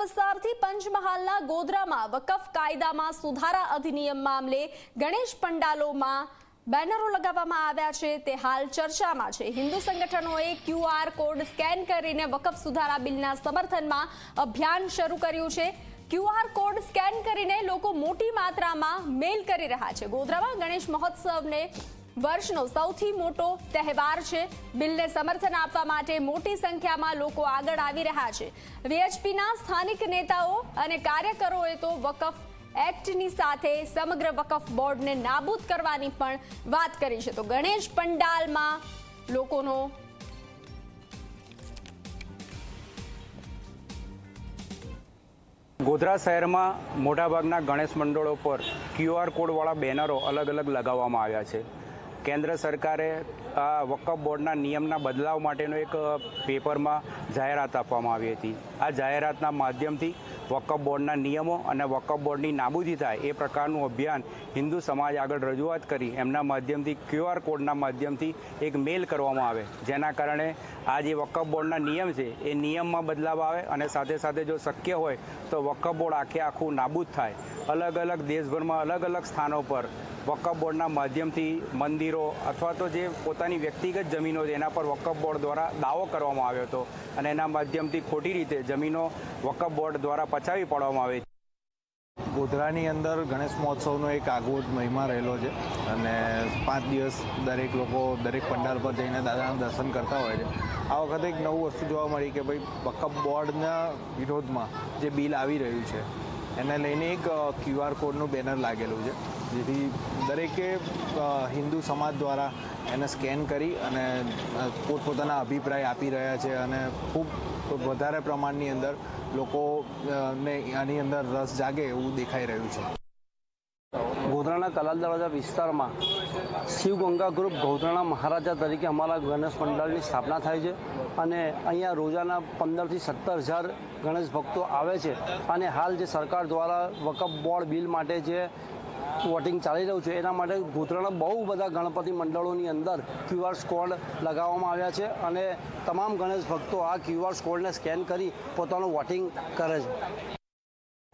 વિસ્તારથી પંચમહાલના ગોધરામાં વકફ કાયદામાં સુધારા અધિનિયમ મામલે ગણેશ પંડાલોમાં બેનરો લગાવવામાં આવ્યા છે. તે હાલ ચર્ચામાં છે. હિન્દુ સંગઠનોએ ક્યુઆર કોડ સ્કેન કરીને વકફ સુધારા બિલના સમર્થનમાં અભિયાન શરૂ કર્યું છે. ક્યુઆર કોડ સ્કેન કરીને લોકો મોટી માત્રામાં મેલ કરી રહ્યા છે. ગોધરામાં ગણેશ મહોત્સવને વર્ષનો સૌથી મોટો તહેવાર છે. બિલને સમર્થન આપવા માટે મોટી સંખ્યામાં લોકો આગળ આવી રહ્યા છે. વીએચપીના સ્થાનિક નેતાઓ અને કાર્યકરોએ તો વકફ એક્ટની સાથે સમગ્ર વકફ બોર્ડને નાબૂદ કરવાની પણ વાત કરી છે. તો ગણેશ પંડાલમાં લોકોનો ગોધરા શહેરમાં મોટાભાગના ગણેશ મંડળો પર ક્યુઆર કોડવાળા બેનરો અલગ અલગ લગાવવામાં આવ્યા છે. કેન્દ્ર સરકારે આ વકફ બોર્ડના નિયમના બદલાવ માટેનો એક પેપરમાં જાહેરાત આપવામાં આવી હતી. આ જાહેરાતના માધ્યમથી વકફ બોર્ડના નિયમો અને વકફ બોર્ડની નાબૂદી થાય એ પ્રકારનું અભિયાન હિન્દુ સમાજ આગળ રજૂઆત કરી એમના માધ્યમથી ક્યુઆર કોડના માધ્યમથી એક મેલ કરવામાં આવે. જેના કારણે આ જે વકફ બોર્ડના નિયમ છે એ નિયમમાં બદલાવ આવે અને સાથે સાથે જો શક્ય હોય તો વકફ બોર્ડ આખે આખું નાબૂદ થાય. અલગ અલગ દેશભરમાં અલગ અલગ સ્થાનો પર વકફ બોર્ડના માધ્યમથી મંદિરો અથવા તો જે પોતાની વ્યક્તિગત જમીનો છે, એના પર વકફ બોર્ડ દ્વારા દાવો કરવામાં આવ્યો હતો અને એના માધ્યમથી ખોટી રીતે જમીનો વકફ બોર્ડ દ્વારા પચાવી પાડવામાં આવે છે ગોધરાની અંદર ગણેશ મહોત્સવનો એક આગવો મહિમા રહેલો છે અને પાંચ દિવસ દરેક લોકો દરેક પંડાલ પર જઈને દાદાના દર્શન કરતા હોય છે. આ વખતે એક નવું વસ્તુ જોવા મળી કે ભાઈ વકફ બોર્ડના વિરોધમાં જે બિલ આવી રહ્યું છે એને લઈને એક ક્યુઆર કોડનું બેનર લાગેલું છે, જેથી દરેકે હિન્દુ સમાજ દ્વારા એને સ્કેન કરી અને પોતપોતાના અભિપ્રાય આપી રહ્યા છે અને ખૂબ વધારે પ્રમાણની અંદર લોકો ને આની અંદર રસ જાગે એવું દેખાઈ રહ્યું છે. ગોધરાના કલાલ દરવાજા વિસ્તારમાં શિવગંગા ગ્રુપ ગોધરાના મહારાજા તરીકે અમારા ગણેશ મંડળની સ્થાપના થાય છે અને અહીંયા રોજાના પંદરથી સત્તર હજાર ગણેશ ભક્તો આવે છે અને હાલ જે સરકાર દ્વારા વકફ બોર્ડ બિલ માટે જે વોટિંગ ચાલી રહ્યું છે, એના માટે ગોધરાના બહુ બધા ગણપતિ મંડળોની અંદર ક્યુઆર કોડ લગાવવામાં આવ્યા છે અને તમામ ગણેશ ભક્તો આ ક્યુઆર કોડને સ્કેન કરી પોતાનું વોટિંગ કરે છે.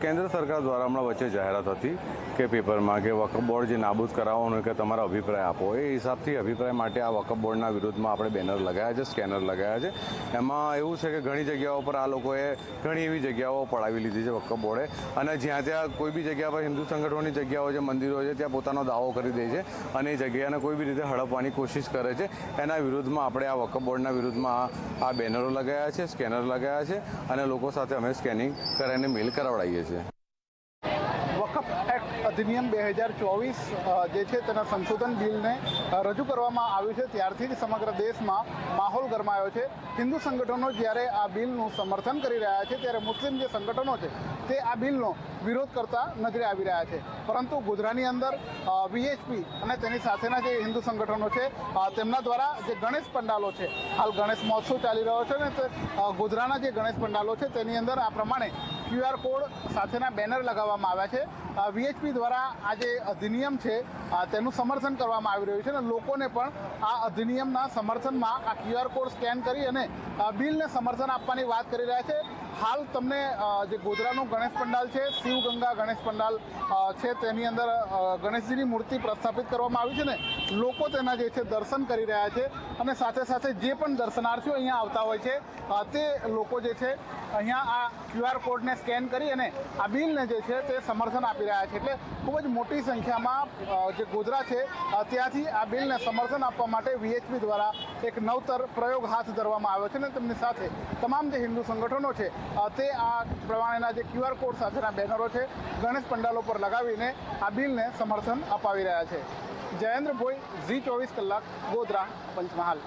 કેન્દ્ર સરકાર દ્વારા હમણાં વચ્ચે જાહેરાત હતી કે પેપરમાં કે વકફ બોર્ડ જે નાબૂદ કરાવવાનું કે તમારા અભિપ્રાય આપો, એ હિસાબથી અભિપ્રાય માટે આ વકફ બોર્ડના વિરોધમાં આપણે બેનર લગાવ્યા છે, સ્કેનર લગાવ્યા છે. એમાં એવું છે કે ઘણી જગ્યાઓ પર આ લોકોએ ઘણી એવી જગ્યાઓ પડાવી લીધી છે વકફ બોર્ડે. અને જ્યાં ત્યાં કોઈ બી જગ્યા પર હિન્દુ સંગઠનોની જગ્યાઓ છે, મંદિરો છે, ત્યાં પોતાનો દાવો કરી દે છે અને એ જગ્યાને કોઈ બી રીતે હડપવાની કોશિશ કરે છે. એના વિરુદ્ધમાં આપણે આ વકફ બોર્ડના વિરુદ્ધમાં આ બેનરો લગાવ્યા છે, સ્કેનર લગાવ્યા છે અને લોકો સાથે અમે સ્કેનિંગ કરીને મેલ કરાવડાવીએ છીએ. એક્ટ અધિનિયમ બે હજાર ચોવીસ જે છે તેના સંશોધન બિલને રજૂ કરવામાં આવ્યું છે. ત્યારથી જ સમગ્ર દેશમાં માહોલ ગરમાયો છે. હિન્દુ સંગઠનો જ્યારે આ બિલનું સમર્થન કરી રહ્યા છે, ત્યારે મુસ્લિમ જે સંગઠનો છે, તે આ બિલનો વિરોધ કરતા નજરે આવી રહ્યા છે. પરંતુ ગોધરાની અંદર વીએચપી અને તેની સાથેના જે હિન્દુ સંગઠનો છે તેમના દ્વારા જે ગણેશ પંડાલો છે, હાલ ગણેશ મહોત્સવ ચાલી રહ્યો છે ને ગોધરાના જે ગણેશ પંડાલો છે, તેની અંદર આ પ્રમાણે ક્યુઆર કોડ સાથેના બેનર લગાવવામાં આવ્યા છે. વીએચપી દ્વારા આ જે અધિનિયમ છે તેનું સમર્થન કરવામાં આવી રહ્યું છે અને લોકોને પણ આ અધિનિયમના સમર્થનમાં આ ક્યુઆર કોડ સ્કેન કરી અને બિલને સમર્થન આપવાની વાત કરી રહ્યા છે. હાલ તમને જે ગોધરાનું ગણેશ પંડાલ છે શિવગંગા ગણેશ પંડાલ છે, તેની અંદર ગણેશજીની મૂર્તિ પ્રસ્થાપિત કરવામાં આવી છે ને, લોકો તેના જે છે દર્શન કરી રહ્યા છે અને સાથે સાથે જે પણ દર્શનાર્થીઓ અહીંયા આવતા હોય છે તે લોકો જે છે અહીંયા આ ક્યુઆર કોડને સ્કેન કરી અને આ બિલને જે છે તે સમર્થન આપી રહ્યા છે. એટલે ખૂબ જ મોટી સંખ્યામાં જે ગોધરા છે ત્યાંથી આ બિલને સમર્થન આપવા માટે વીએચપી દ્વારા એક નવતર પ્રયોગ હાથ ધરવામાં આવ્યો છે અને તેમની સાથે તમામ જે હિન્દુ સંગઠનો છે તે આ પ્રમાણેના જે ક્યુઆર કોડ સાથેના બેનરો છે, ગણેશ પંડાલો પર લગાવીને આ બિલને સમર્થન અપાવી રહ્યા છે. જયેન્દ્ર ભોઈ ઝી ચોવીસ કલાક ગોધરા પંચમહાલ.